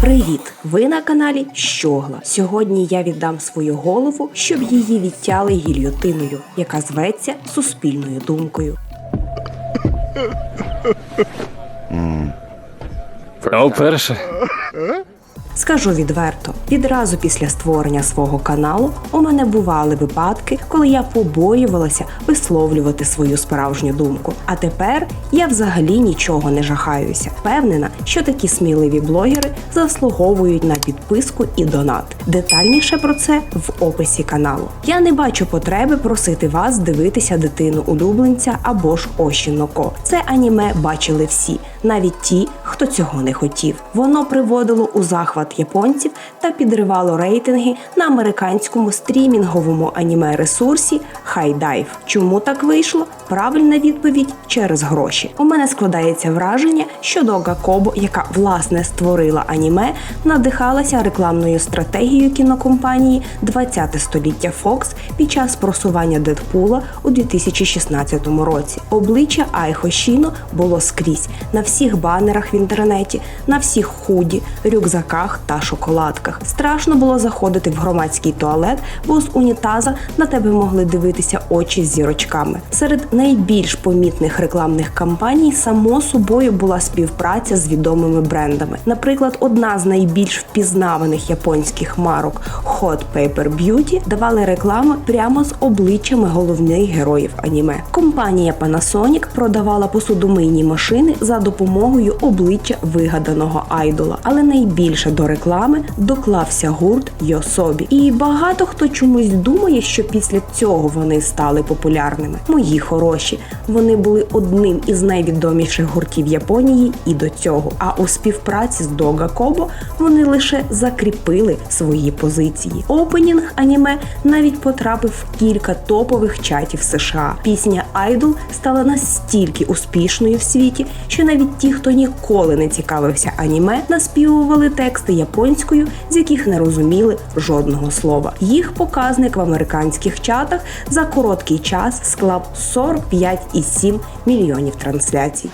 Привіт! Ви на каналі Щогла. Сьогодні я віддам свою голову, щоб її відтяли гільйотиною, яка зветься суспільною думкою. Вперше. Скажу відверто, відразу після створення свого каналу у мене бували випадки, коли я побоювалася висловлювати свою справжню думку. А тепер я взагалі нічого не жахаюся. Впевнена, що такі сміливі блогери заслуговують на підписку і донат. Детальніше про це в описі каналу. Я не бачу потреби просити вас дивитися дитину улюбленця або ж Ощіноко. Це аніме бачили всі, навіть ті, хто цього не хотів. Воно приводило у захват японців та підривало рейтинги на американському стрімінговому аніме ресурсі HiDive. Чому так вийшло? Правильна відповідь через гроші. У мене складається враження, що Дога Кобо, яка власне створила аніме, надихалася рекламною стратегією кінокомпанії 20 століття Fox під час просування Дедпула у 2016 році. Обличчя Айхо Шіно було скрізь на всіх банерах в інтернеті, на всіх худі, рюкзаках та шоколадках. Страшно було заходити в громадський туалет, бо з унітаза на тебе могли дивитися очі з зірочками. Серед найбільш помітних рекламних кампаній само собою була співпраця з відомими брендами. Наприклад, одна з найбільш впізнаваних японських марок Hot Paper Beauty давали реклами прямо з обличчями головних героїв аніме. Компанія Panasonic продавала посудомийні машини за допомогою обличчя вигаданого айдола, але найбільше до реклами доклався гурт Йособі. І багато хто чомусь думає, що після цього вони стали популярними. Мої хороші, вони були одним із найвідоміших гуртів Японії і до цього. А у співпраці з Дога Кобо вони лише закріпили свої позиції. Опенінг аніме навіть потрапив в кілька топових чатів США. Пісня Айдол стала настільки успішною в світі, що навіть ті, хто ніколи не цікавився аніме, наспівували тексти японською, з яких не розуміли жодного слова. Їх показник в американських чатах за короткий час склав 45,7 мільйонів трансляцій.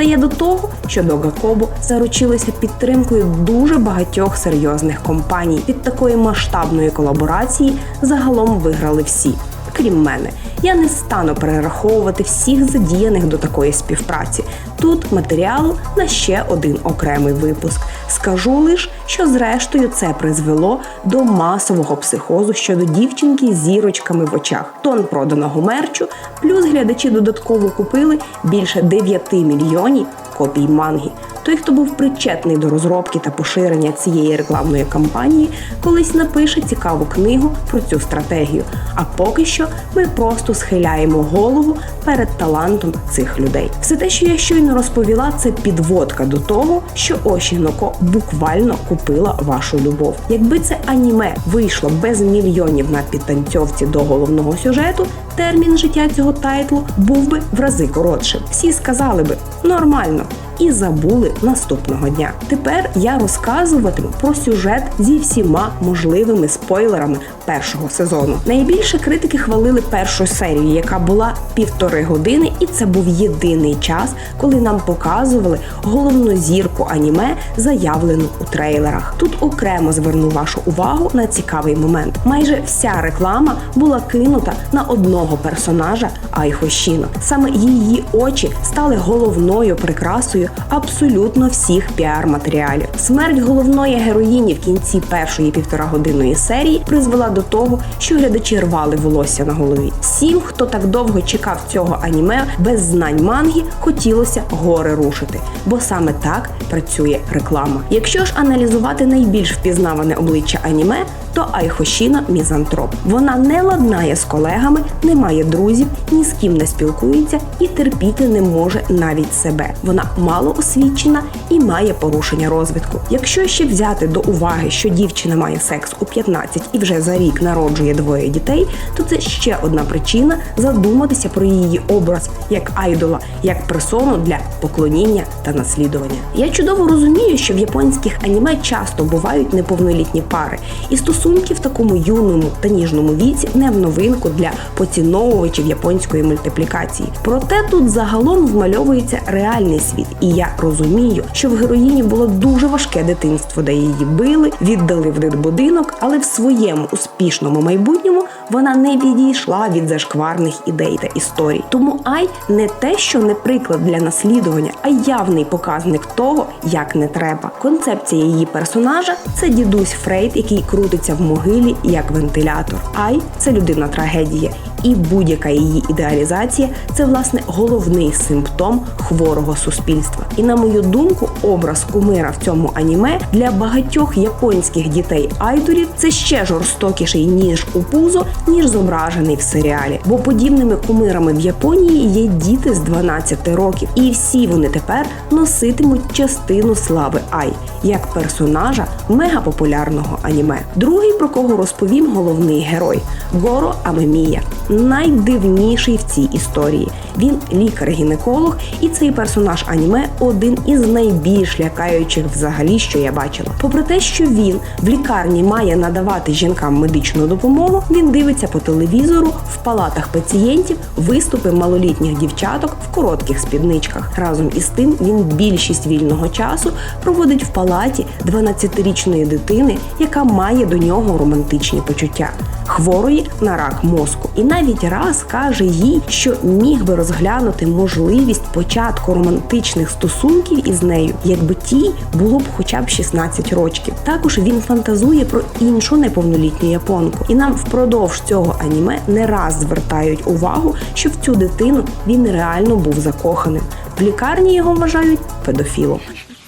Це є до того, що до Гакобу заручилися підтримкою дуже багатьох серйозних компаній. Від такої масштабної колаборації загалом виграли всі. Крім мене, я не стану перераховувати всіх задіяних до такої співпраці. Тут матеріалу на ще один окремий випуск. Скажу лише, що зрештою це призвело до масового психозу щодо дівчинки з зірочками в очах. Тон проданого мерчу, плюс глядачі додатково купили більше 9 мільйонів копій манги. Той, хто був причетний до розробки та поширення цієї рекламної кампанії, колись напише цікаву книгу про цю стратегію. А поки що ми просто схиляємо голову перед талантом цих людей. Все те, що я щойно розповіла, це підводка до того, що Ошіноко буквально купила вашу любов. Якби це аніме вийшло без мільйонів на підтанцьовці до головного сюжету, термін життя цього тайтлу був би в рази коротшим. Всі сказали би нормально. І забули наступного дня. Тепер я розказуватиму про сюжет зі всіма можливими спойлерами першого сезону. Найбільше критики хвалили першу серію, яка була півтори години, і це був єдиний час, коли нам показували головну зірку аніме, заявлену у трейлерах. Тут окремо зверну вашу увагу на цікавий момент. Майже вся реклама була кинута на одного персонажа Айхо Шіно. Саме її очі стали головною прикрасою абсолютно всіх піар-матеріалів. Смерть головної героїні в кінці першої півторагодинної серії призвела до того, що глядачі рвали волосся на голові. Всім, хто так довго чекав цього аніме, без знань манги, хотілося гори рушити, бо саме так працює реклама. Якщо ж аналізувати найбільш впізнаване обличчя аніме, то Айхошіна мізантроп. Вона не ладнає з колегами, не має друзів, ні з ким не спілкується і терпіти не може навіть себе. Вона мало освічена і має порушення розвитку. Якщо ще взяти до уваги, що дівчина має секс у 15 і вже за рік народжує двоє дітей, то це ще одна причина задуматися про її образ як айдола, як персону для поклоніння та наслідування. Я чудово розумію, що в японських аніме часто бувають неповнолітні пари, і стосунки в такому юному та ніжному віці не в новинку для поціновувачів японської мультиплікації. Проте тут загалом змальовується реальний світ, і я розумію, що в героїні було дуже важке дитинство, де її били, віддали в дитбудинок, але в своєму успішному майбутньому вона не відійшла від зашкварних ідей та історій. Тому Ай не те, що не приклад для наслідування, а явний показник того, як не треба. Концепція її персонажа це дідусь Фрейд, який крутиться в могилі як вентилятор. Ай це людина трагедія, і будь-яка її ідеалізація це власне головний симптом хворого суспільства. І на мою думку, образ кумира в цьому аніме для багатьох японських дітей айдолів це ще жорстокіший ніж у пузо, ніж зображений в серіалі. Бо подібними кумирами в Японії є діти з 12 років, і всі вони тепер носитимуть частину слави Ай як персонажа мегапопулярного аніме. Другий про кого розповім головний герой Горо Амемія, найдивніший в цій історії. Він лікар-гінеколог, і цей персонаж аніме один із найбільш лякаючих взагалі, що я бачила. Попри те, що він в лікарні має надавати жінкам медичну допомогу, він дивиться по телевізору в палатах пацієнтів виступи малолітніх дівчаток в коротких спідничках. Разом із тим він більшість вільного часу проводить в палаті 12-річної дитини, яка має до нього романтичні почуття. Хворої на рак мозку, і навіть раз каже їй, що міг би розглянути можливість початку романтичних стосунків із нею, якби тій було б хоча б 16 років. Також він фантазує про іншу неповнолітню японку, і нам впродовж цього аніме не раз звертають увагу, що в цю дитину він реально був закоханим. В лікарні його вважають педофілом.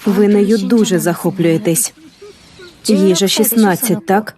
Ви нею дуже захоплюєтесь. Їй же 16, так?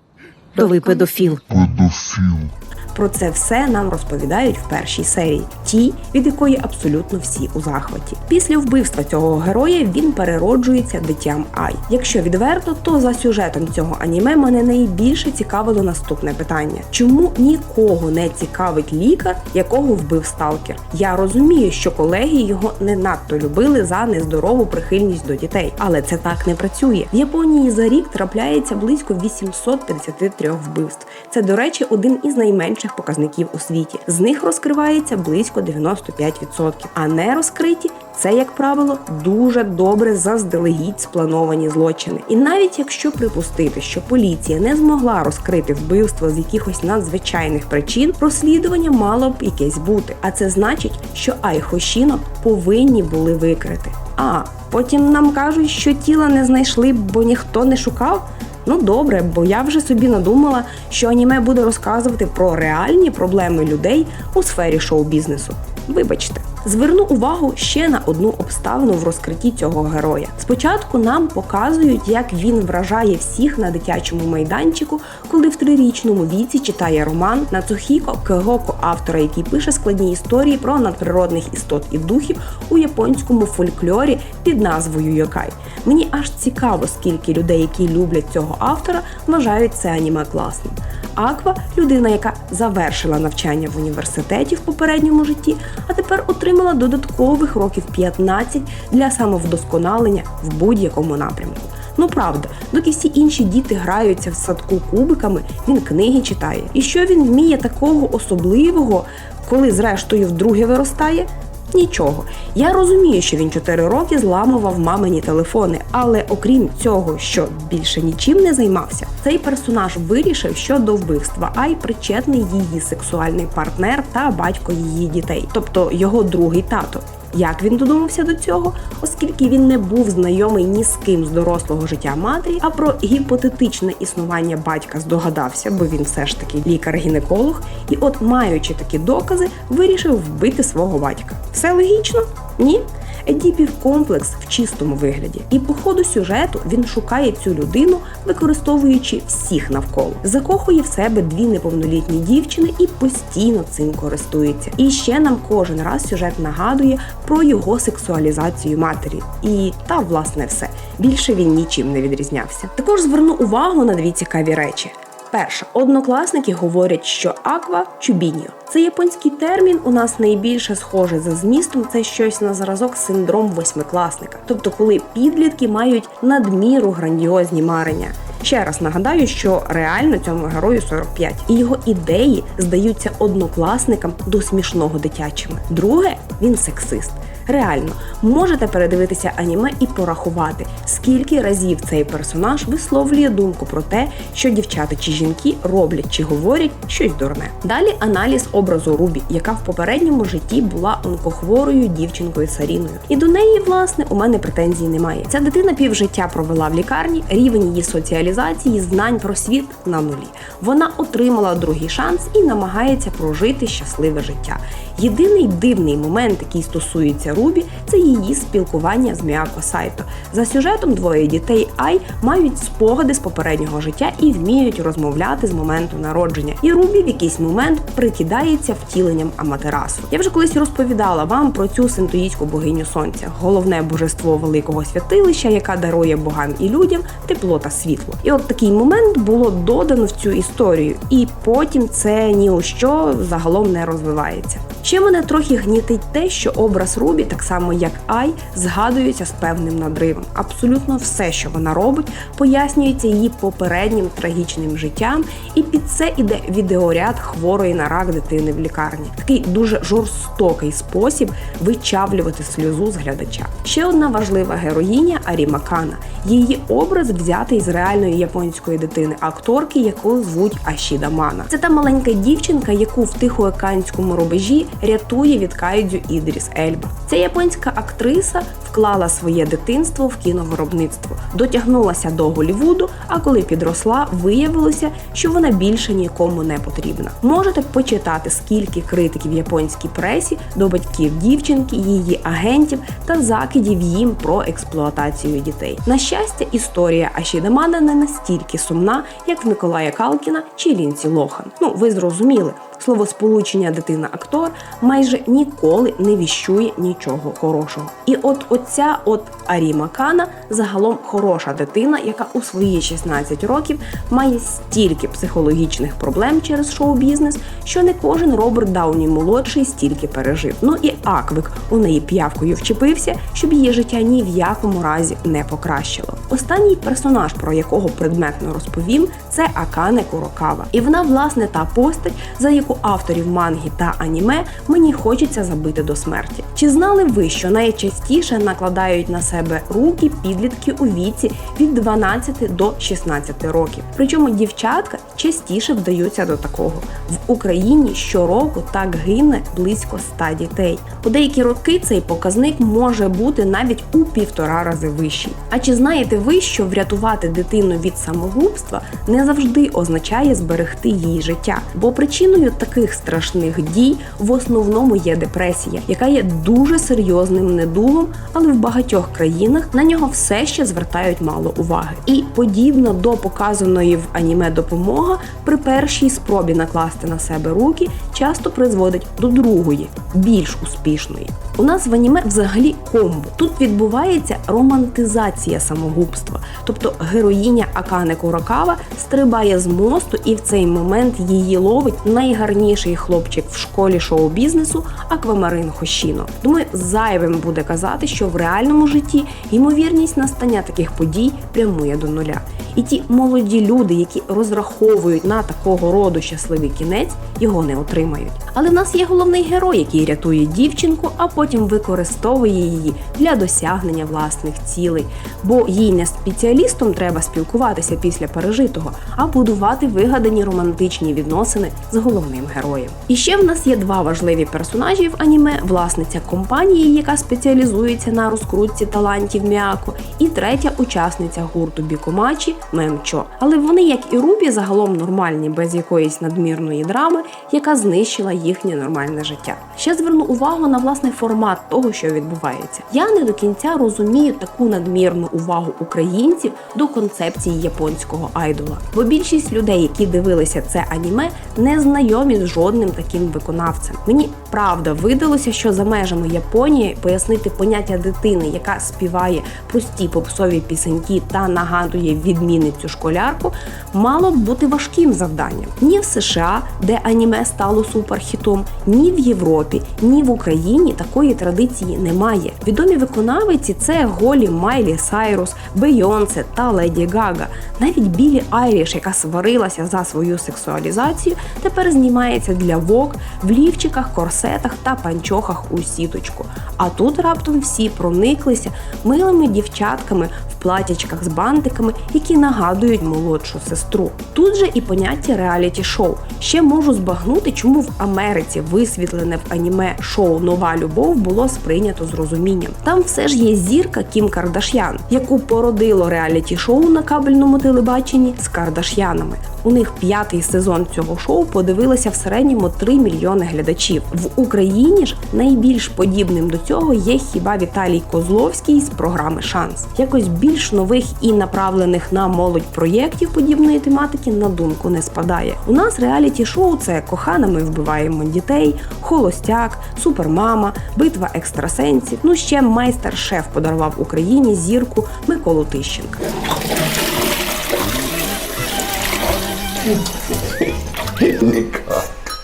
То ви педофіл. Педофіл. Про це все нам розповідають в першій серії, ті, від якої абсолютно всі у захваті. Після вбивства цього героя він перероджується дитям Ай. Якщо відверто, то за сюжетом цього аніме мене найбільше цікавило наступне питання: чому нікого не цікавить лікар, якого вбив сталкер? Я розумію, що колеги його не надто любили за нездорову прихильність до дітей, але це так не працює. В Японії за рік трапляється близько 853 вбивств. Це, до речі, один із найменших показників у світі. З них розкривається близько 95%, а не розкриті це, як правило, дуже добре заздалегідь сплановані злочини. І навіть якщо припустити, що поліція не змогла розкрити вбивство з якихось надзвичайних причин, розслідування мало б якесь бути. А це значить, що Айхошіно повинні були викрити. А потім нам кажуть, що тіла не знайшли, бо ніхто не шукав. Ну добре, бо я вже собі надумала, що аніме буде розказувати про реальні проблеми людей у сфері шоу-бізнесу. Вибачте, зверну увагу ще на одну обставину в розкритті цього героя. Спочатку нам показують, як він вражає всіх на дитячому майданчику, коли в трирічному віці читає роман Нацухіко Кегоко, автора, який пише складні історії про надприродних істот і духів у японському фольклорі під назвою Йокай. Мені аж цікаво, скільки людей, які люблять цього автора, вважають це аніме класним. Аква людина, яка завершила навчання в університеті в попередньому житті, а тепер отримала додаткових років 15 для самовдосконалення в будь-якому напрямку. Ну правда, доки всі інші діти граються в садку кубиками, він книги читає. І що він вміє такого особливого, коли зрештою вдруге виростає? Нічого. Я розумію, що він 4 роки зламував мамині телефони, але окрім цього, що більше нічим не займався, цей персонаж вирішив, що до вбивства Ай причетний її сексуальний партнер та батько її дітей, тобто його другий тато. Як він додумався до цього, оскільки він не був знайомий ні з ким з дорослого життя матері, а про гіпотетичне існування батька здогадався, бо він все ж таки лікар-гінеколог, і, от, маючи такі докази, вирішив вбити свого батька. Все логічно? Ні, Едіпів комплекс в чистому вигляді. І по ходу сюжету він шукає цю людину, використовуючи всіх навколо. Закохує в себе дві неповнолітні дівчини і постійно цим користується. І ще нам кожен раз сюжет нагадує про його сексуалізацію матері. І та власне все. Більше він нічим не відрізнявся. Також зверну увагу на дві цікаві речі. Перше, однокласники говорять, що аква чубіньо. Це японський термін. У нас найбільше схоже за змістом. Це щось на зразок синдром восьмикласника. Тобто, коли підлітки мають надміру грандіозні марення. Ще раз нагадаю, що реально цьому герою 45, і його ідеї здаються однокласникам до смішного дитячими. Друге, він сексист. Реально, можете передивитися аніме і порахувати, скільки разів цей персонаж висловлює думку про те, що дівчата чи жінки роблять чи говорять щось дурне. Далі аналіз образу Рубі, яка в попередньому житті була онкохворою дівчинкою Саріною. І до неї, власне, у мене претензій немає. Ця дитина півжиття провела в лікарні, рівень її соціалізації, знань про світ на нулі. Вона отримала другий шанс і намагається прожити щасливе життя. Єдиний дивний момент, який стосується Рубі, це її спілкування з Міако Сайто. За сюжетом двоє дітей Ай мають спогади з попереднього життя і вміють розмовляти з моменту народження. І Рубі в якийсь момент прикидається втіленням Аматерасу. Я вже колись розповідала вам про цю синтоїцьку богиню сонця, головне божество великого святилища, яка дарує богам і людям тепло та світло. І от такий момент було додано в цю історію, і потім це ні у що загалом не розвивається. Ще мене трохи гнітить те, що образ Рубі, так само як Ай, згадується з певним надривом. Абсолютно все, що вона робить, пояснюється її попереднім трагічним життям, і під це іде відеоряд хворої на рак дитини в лікарні. Такий дуже жорстокий спосіб вичавлювати сльозу з глядача. Ще одна важлива героїня Аріма Кана. Її образ взятий з реальної японської дитини, акторки, яку звуть Ашіда Мана. Це та маленька дівчинка, яку в тихоокеанському рубежі рятує від кайдзю Ідріс Ельба. Це японська актриса вклала своє дитинство в кіновиробництво, дотягнулася до Голівуду, а коли підросла, виявилося, що вона більше нікому не потрібна. Можете почитати, скільки критиків японській пресі до батьків дівчинки, її агентів та закидів їм про експлуатацію дітей. На щастя, історія Ашідамана не настільки сумна, як в Миколая Калкіна чи Лінці Лохан. Ну, ви зрозуміли. Словосполучення дитина-актор майже ніколи не віщує нічого хорошого. І от от оця от Аріма Кана загалом хороша дитина, яка у свої 16 років має стільки психологічних проблем через шоу-бізнес, що не кожен Роберт Дауні молодший стільки пережив. Ну і Аквик у неї п'явкою вчепився, щоб її життя ні в якому разі не покращило. Останній персонаж, про якого предметно розповім, це Акане Курокава. І вона, власне, та постать, за яку авторів манги та аніме мені хочеться забити до смерті. Чи знали ви, що найчастіше накладають на себе руки підлітки у віці від 12 до 16 років? Причому дівчатка частіше вдаються до такого. В Україні щороку так гине близько 100 дітей. У деякі роки цей показник може бути навіть у півтора рази вищий. А чи знаєте ви, що врятувати дитину від самогубства не завжди означає зберегти її життя? Бо причиною таких страшних дій в основному є депресія, яка є дуже серйозним недугом, але в багатьох країнах на нього все ще звертають мало уваги. І подібно до показаної в аніме допомога при першій спробі накласти на себе руки часто призводить до другої, більш успішної. У нас в аніме взагалі комбо. Тут відбувається романтизація самогубства, тобто героїня Акане Курокава стрибає з мосту, і в цей момент її ловить найгарніший хлопчик в школі шоу-бізнесу Аквамарин Хошіно. Думаю, зайвим буде казати, що в реальному житті ймовірність настання таких подій прямує до нуля. І ті молоді люди, які розраховують на такого роду щасливий кінець, його не отримають. Але в нас є головний герой, який рятує дівчинку, а потім використовує її для досягнення власних цілей. Бо їй не спеціалістом треба спілкуватися після пережитого, а будувати вигадані романтичні відносини з головним героєм. І ще в нас є два важливі персонажі в аніме: власниця компанії, яка спеціалізується на розкрутці талантів Міако, і третя учасниця гурту Бікомачі мемчо. Але вони, як і Рубі, загалом нормальні, без якоїсь надмірної драми, яка знищила їхнє нормальне життя. Ще зверну увагу на власний формат того, що відбувається. Я не до кінця розумію таку надмірну увагу українців до концепції японського айдола. Бо більшість людей, які дивилися це аніме, не знайомі з жодним таким виконавцем. Мені правда видалося, що за межами Японії пояснити поняття дитини, яка співає прості попсові пісеньки та нагадує відмінницю школярку, мало б бути важким завданням. Ні в США, де аніме стало суперхітом, ні в Європі, ні в Україні такої традиції немає. Відомі виконавиці це голі Майлі Сайрус, Бейонсе та Леді Гага. Навіть Білі Айріш, яка сварилася за свою сексуалізацію, тепер знімається для вок в лівчиках, корсетах та панчохах у сіточку. А тут раптом всі прониклися милими дівчатками в платячках з бантиками, які нагадують молодшу сестру. Тут же і поняття реаліті-шоу. Ще можу збагнути, чому в Америці висвітлене в аніме шоу Нова любов було сприйнято з розумінням. Там все ж є зірка Кім Кардаш'ян, яку породило реаліті-шоу на кабельному телебаченні з Кардаш'янами. У них п'ятий сезон цього шоу подивилося в середньому 3 мільйони глядачів. В Україні ж найбільш подібним до цього є хіба Віталій Козловський з програми Шанс. Якось більш нових і направлених на молодь проєктів подібної тематики на думку не спадає. У нас реаліті шоу це кохана, ми вбиваємо дітей, холостяк, супермама, битва екстрасенсів. Ну ще майстер-шеф подарував Україні зірку Миколу Тищенка.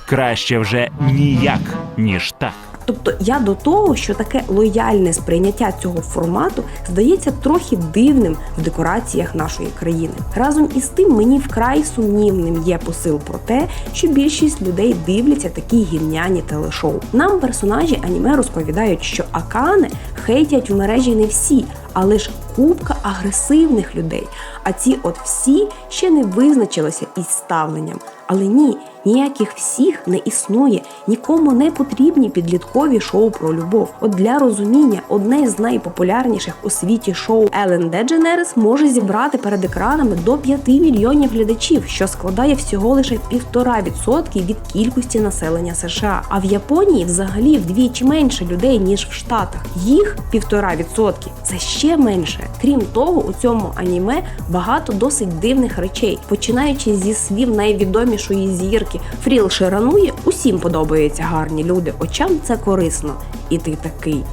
Краще вже ніяк, ніж так. Тобто я до того, що таке лояльне сприйняття цього формату здається трохи дивним в декораціях нашої країни. Разом із тим мені вкрай сумнівним є посил про те, що більшість людей дивляться такі гівняні телешоу. Нам персонажі аніме розповідають, що акане хейтять в мережі не всі, а лише купка агресивних людей. А ці от всі ще не визначилися із ставленням. Але ні, ніяких всіх не існує, нікому не потрібні підліткові шоу про любов. От для розуміння, одне з найпопулярніших у світі шоу Ellen DeGeneres може зібрати перед екранами до 5 мільйонів глядачів, що складає всього лише 1,5% від кількості населення США. А в Японії взагалі вдвічі менше людей ніж в Штатах. Їх 1,5% – це ще менше. Крім того, у цьому аніме багато досить дивних речей, починаючи зі слів найвідомішої зірки Фріл Ширанує, усім подобаються гарні люди. Очам це корисно. І ти такий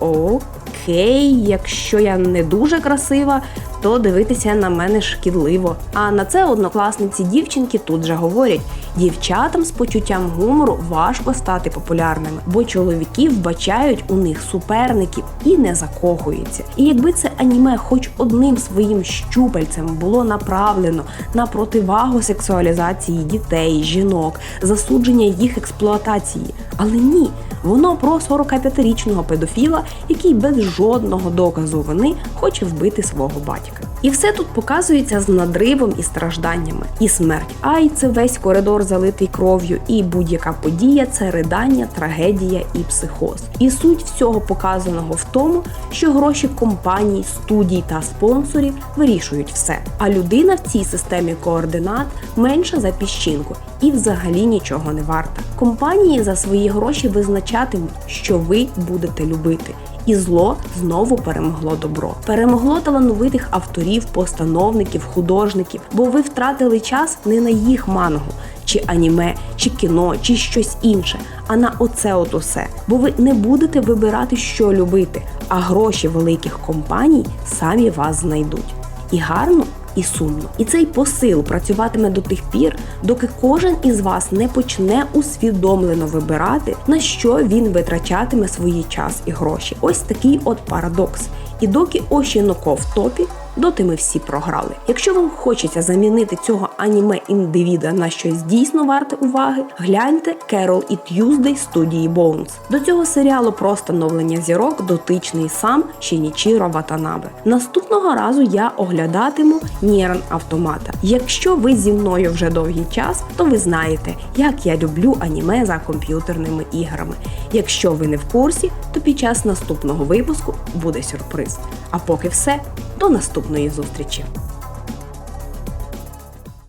окей, якщо я не дуже красива. То дивитися на мене шкідливо. А на це однокласниці дівчинки тут же говорять: дівчатам з почуттям гумору важко стати популярними, бо чоловіки вбачають у них суперників і не закохуються. І якби це аніме хоч одним своїм щупальцем було направлено на противагу сексуалізації дітей, жінок, засудження їх експлуатації, але ні. Воно про 45-річного педофіла, який без жодного доказу вини хоче вбити свого батька. І все тут показується з надривом і стражданнями. І смерть Ай це весь коридор залитий кров'ю, і будь-яка подія це ридання, трагедія і психоз. І суть всього показаного в тому, що гроші компаній, студій та спонсорів вирішують все. А людина в цій системі координат менша за піщинку і взагалі нічого не варта. Компанії за свої гроші визначатимуть, що ви будете любити. І зло знову перемогло добро. Перемогло талановитих авторів, постановників, художників, бо ви втратили час не на їх мангу, чи аніме, чи кіно, чи щось інше, а на оце от усе. Бо ви не будете вибирати, що любити, а гроші великих компаній самі вас знайдуть. І гарно і сумно. І цей посил працюватиме до тих пір, доки кожен із вас не почне усвідомлено вибирати, на що він витрачатиме свій час і гроші. Ось такий от парадокс. І доки Ошіноко в топі, доти ми всі програли. Якщо вам хочеться замінити цього аніме індивіда на щось дійсно варте уваги, гляньте Керол і Т'юздей студії Bones. До цього серіалу про становлення зірок дотичний сам Шінічіро Ватанабе. Наступного разу я оглядатиму Ніран Автомата. Якщо ви зі мною вже довгий час, то ви знаєте, як я люблю аніме за комп'ютерними іграми. Якщо ви не в курсі, то під час наступного випуску буде сюрприз. А поки все, до наступної зустрічі!